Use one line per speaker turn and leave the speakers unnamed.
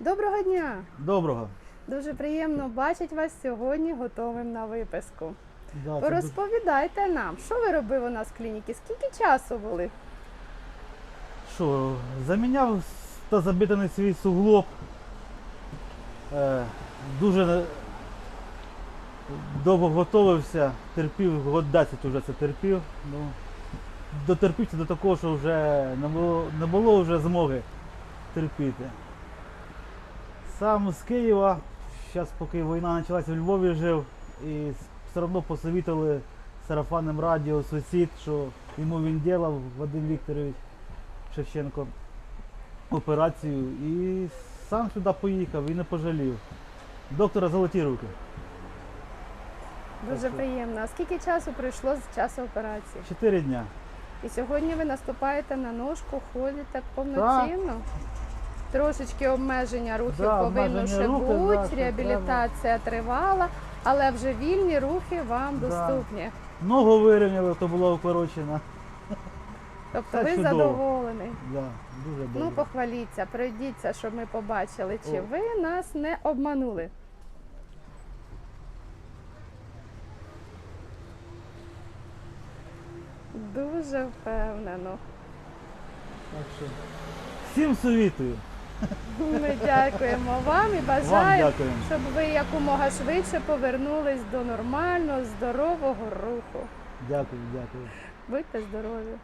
Доброго дня!
Доброго.
Дуже приємно бачити вас сьогодні готовим на виписку.
Да, це
Розповідайте нам, що ви робили у нас в клініці? Скільки часу були?
Що, заміняв та забитаний свій суглоб. Е, дуже довго готувався, терпів, год 10 вже це терпів. Ну, дотерпівся до такого, що вже не було, не було вже змоги терпіти. Сам з Києва, зараз поки війна почалася в Львові жив, і все одно посовітували сарафанним радіо сусід, що йому він ділав, Вадим Вікторович Шевченко, операцію. І сам сюди поїхав і не пожалів. Доктора золоті руки.
Дуже
Так.
приємно. А скільки часу пройшло з часу операції?
Чотири дня.
І сьогодні ви наступаєте на ножку, ходите повноцінно. Трошечки обмеження рухів
Да,
повинно ще
рухів,
бути,
да,
реабілітація тривала, але вже вільні рухи вам
Да.
доступні.
Ногу вирівняли, то була укорочена.
Тобто
Це
ви
чудово.
задоволені.
Да, дуже добре.
Ну, похваліться, пройдіться, щоб ми побачили, чи
О.
ви нас не обманули. Дуже впевнено.
Так що всім совітую.
Ми дякуємо вам і бажаємо,
дякуємо.
щоб ви якомога швидше повернулись до нормального, здорового руху.
Дякую, дякую.
Будьте здорові!